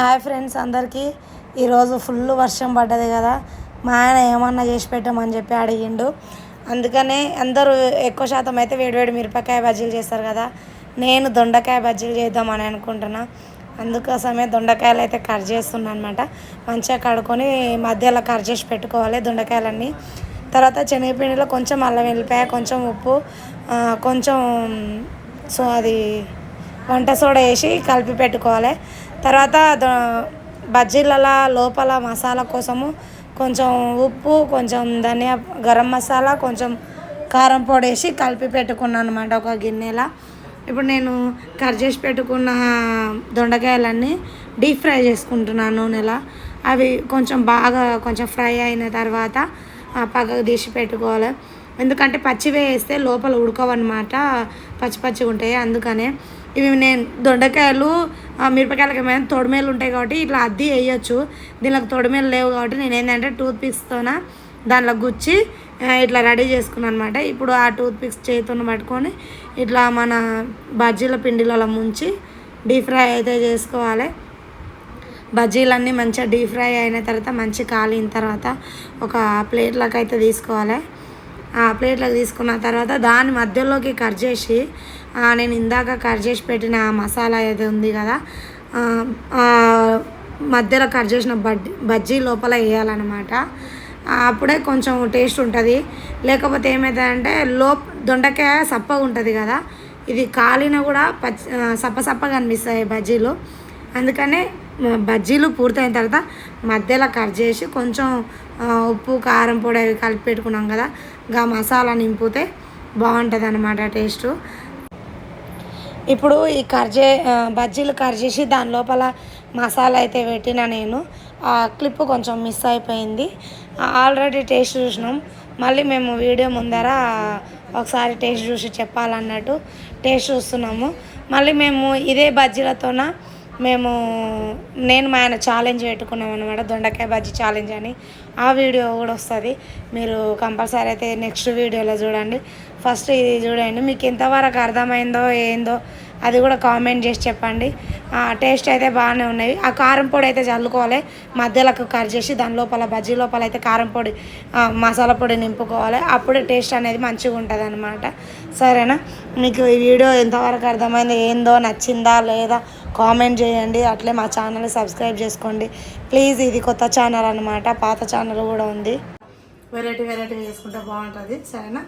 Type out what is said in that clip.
Hi friends అందరికీ. ఈరోజు full వర్షం పడ్డది కదా. మా ఆయన ఏమన్నా చేసి పెట్టమని చెప్పి అడిగిండు. అందుకనే అందరూ ఎక్కువ శాతం అయితే వేడివేడి మిరపకాయ బజ్జీలు చేస్తారు కదా. నేను దొండకాయ బజ్జీలు చేద్దామని అనుకుంటున్నా. అందుకోసమే దొండకాయలు అయితే కట్ చేస్తున్నాను అనమాట మంచిగా కడుక్కొని మధ్యలో కట్ చేసి పెట్టుకోవాలి దొండకాయలన్నీ. తర్వాత శనగపిండిలో కొంచెం అల్లం వెల్లిపాయ కొంచెం ఉప్పు కొంచెం సో అది వంట సోడా వేసి కలిపి పెట్టుకోవాలి. తర్వాత ద- బజ్జీల లోపల మసాలా కోసము కొంచెం ఉప్పు కొంచెం ధనియా గరం మసాలా కొంచెం కారం పొడి వేసి కలిపి పెట్టుకున్నాను అనమాట ఒక గిన్నెలా. ఇప్పుడు నేను కట్ చేసి పెట్టుకున్న దొండకాయలన్నీ డీప్ ఫ్రై చేసుకుంటున్నాను నూనెలో అవి కొంచెం బాగా కొంచెం ఫ్రై అయిన తర్వాత పక్కకు తీసి పెట్టుకోవాలి. ఎందుకంటే పచ్చివే వేస్తే లోపల ఉడకవన్నమాట. పచ్చి పచ్చిగా ఉంటాయి అందుకనే. ఇవి నేను దొండకాయలు మిరపకాయలకి ఏమైనా తొడిమేలు ఉంటాయి కాబట్టి ఇట్లా అద్ది వేయచ్చు. దీనికి తొడిమేలు లేవు కాబట్టి నేను ఏంటంటే టూత్ పిక్స్తోన దాంట్లో గుచ్చి ఇట్లా రెడీ చేసుకున్నాను అనమాట ఇప్పుడు ఆ టూత్ పిక్స్ చేతితో పట్టుకొని ఇట్లా మన బజ్జీల పిండిలలో ముంచి డీప్ ఫ్రై అయితే చేసుకోవాలి. బజ్జీలన్నీ మంచిగా డీప్ ఫ్రై అయిన తర్వాత మంచి కాలిన తర్వాత ఒక ప్లేట్లోకి అయితే తీసుకోవాలి. ప్లేట్లోకి తీసుకున్న తర్వాత దాని మధ్యలోకి కట్ చేసి నేను ఇందాక కట్ చేసి పెట్టిన మసాలా ఏది ఉంది కదా మధ్యలో కట్ చేసిన బజ్జీ బజ్జీ లోపల వేయాలన్నమాట. అప్పుడే కొంచెం టేస్ట్ ఉంటుంది. లేకపోతే ఏమవుతుందంటే లో దొండకాయ సప్పగా ఉంటుంది కదా ఇది కాలిన కూడా పచ్చి సప్ప సప్పగా అనిపిస్తాయి బజ్జీలు. అందుకనే బజ్జీలు పూర్తయిన తర్వాత మధ్యలో కట్ చేసి కొంచెం ఉప్పు కారం పొడి అవి కలిపి పెట్టుకున్నాం కదా గా మసాలా నింపితే బాగుంటుంది అనమాట టేస్ట్. ఇప్పుడు ఈ కట్ చే బజ్జీలు కట్ చేసి దాని లోపల మసాలా అయితే పెట్టిన నేను. ఆ క్లిప్ కొంచెం మిస్ అయిపోయింది. ఆల్రెడీ టేస్ట్ చూసినాం. మళ్ళీ మేము వీడియో ముందర ఒకసారి టేస్ట్ చూసి చెప్పాలన్నట్టు టేస్ట్ చూస్తున్నాము. మళ్ళీ మేము ఇదే బజ్జీలతోన మేము నేను మా ఆయన ఛాలెంజ్ పెట్టుకున్నాం అనమాట దొండకాయ బజ్జీ ఛాలెంజ్ అని. ఆ వీడియో కూడా వస్తుంది. మీరు కంపల్సరీ అయితే నెక్స్ట్ వీడియోలో చూడండి. ఫస్ట్ ఇది చూడండి. మీకు ఎంతవరకు అర్థమైందో ఏందో అది కూడా కామెంట్ చేసి చెప్పండి. టేస్ట్ అయితే బాగానే ఉన్నాయి. ఆ కారం పొడి అయితే చల్లుకోవాలి. మధ్యలోకి కట్ చేసి దాని లోపల బజ్జీ లోపల అయితే కారం పొడి మసాలా పొడి నింపుకోవాలి. అప్పుడే టేస్ట్ అనేది మంచిగా ఉంటుంది అనమాట సరేనా? మీకు ఈ వీడియో ఎంతవరకు అర్థమైంది ఏందో నచ్చిందా లేదా కామెంట్ చేయండి అట్లే మా ఛానల్ని సబ్స్క్రైబ్ చేసుకోండి. ప్లీజ్ ఇది కొత్త ఛానల్ అనమాట పాత ఛానల్ కూడా ఉంది. వెరైటీ వెరైటీ చేసుకుంటే బాగుంటుంది సరేనా?